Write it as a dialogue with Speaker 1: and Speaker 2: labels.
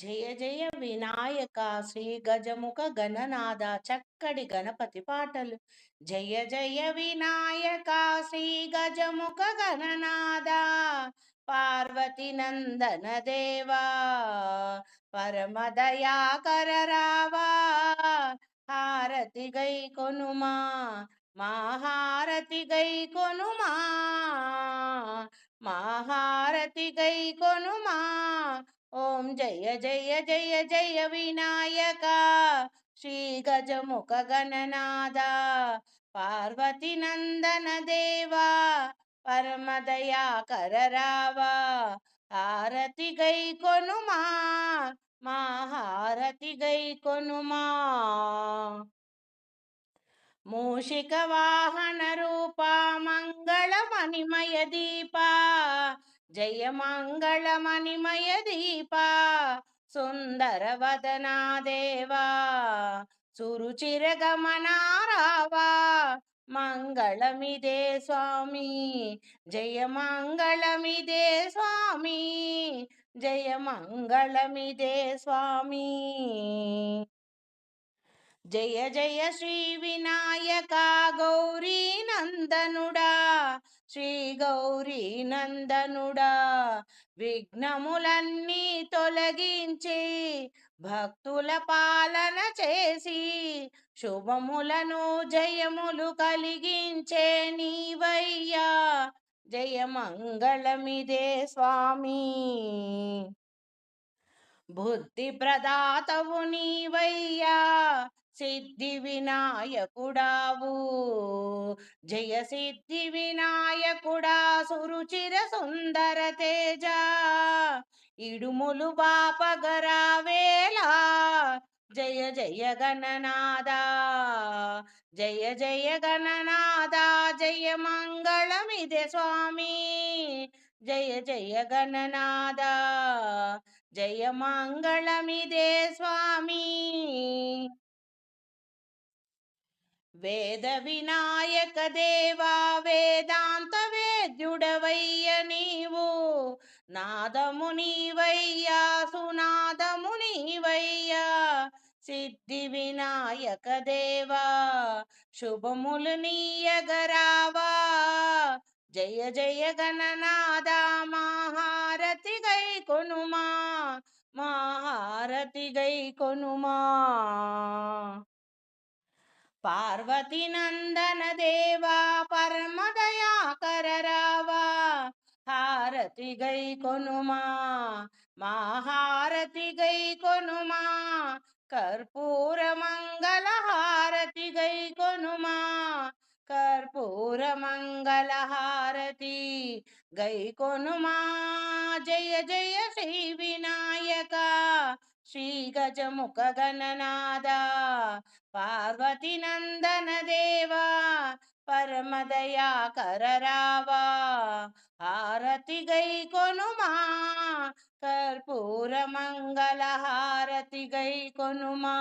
Speaker 1: జయ జయ వినాయక శ్రీ గజముఖ గణనాథ చక్కడి గణపతి పాటలు. జయ జయ వినాయక శ్రీ గజముఖ గణనాథ పార్వతి నందన దేవా పరమదయాకర రావా హారతి గై కొనుమా మహారతి గై కొనుమా మహారతి గై కొనుమా ఓం జయ జయ జయ జయ వినాయక శ్రీ గజముఖ గణనాథ పార్వతి నందన దేవా పరమదయా రావా హారతి గై కొనుమా మా హారతి గై కొనుమా మూషిక వాహన రూపా మంగళ మణిమయ దీపా జయ మంగళ మణిమయ దీప సుందర వదనా దేవా సురుచిర గమనారావా మంగళమిదే స్వామి జయ మంగళమిదే స్వామి జయ మంగళమిదే స్వామి. జయ జయ శ్రీ వినాయక గౌరీ నందనుడా శ్రీ గౌరీ నందనుడా విఘ్నములన్నీ తొలగించి భక్తుల పాలన చేసి శుభములను జయములు కలిగించే నీవయ్యా. జయమంగళమిదే స్వామి. బుద్ధి ప్రదాతవు నీవయ్యా సిద్ధి వినాయకుడావు. జయ సిద్ధి వినాయకుడా సురుచిర సుందర తేజ. ఇడుములు బాపగరావేలా జయ జయ గణనాదా జయ జయ గణనాదా జయ మంగళమిదే స్వామి. జయ జయ గణనాదా జయ మంగళమిదే స్వామి. వేద వినాయక దేవా వేదాంత వేద్యుడవయ్య నీవు. నాదము నీవయ్యా సునాదము నీవయ్యా. సిద్ధి వినాయక దేవా శుభములు నీయగరావా. జయ జయ గణనాద మహారతి గై కొనుమా మహారతి గై కొనుమా. పార్వతి నందన దేవా పరమద హారతి గై కొనుమా మహారతి గై కొనుమా కర్పూర మంగళ హారతి గై కొనుమా కర్పూర మంగళ హారతి గై కొనుమా. జయ జయ శ్రీ వినాయక శ్రీ గజముఖ గణనాద పార్వతి నందన దేవా పరమదయా కరరావా హారతి కొనుమా కర్పూర మంగళ హారతిగై కొనుమా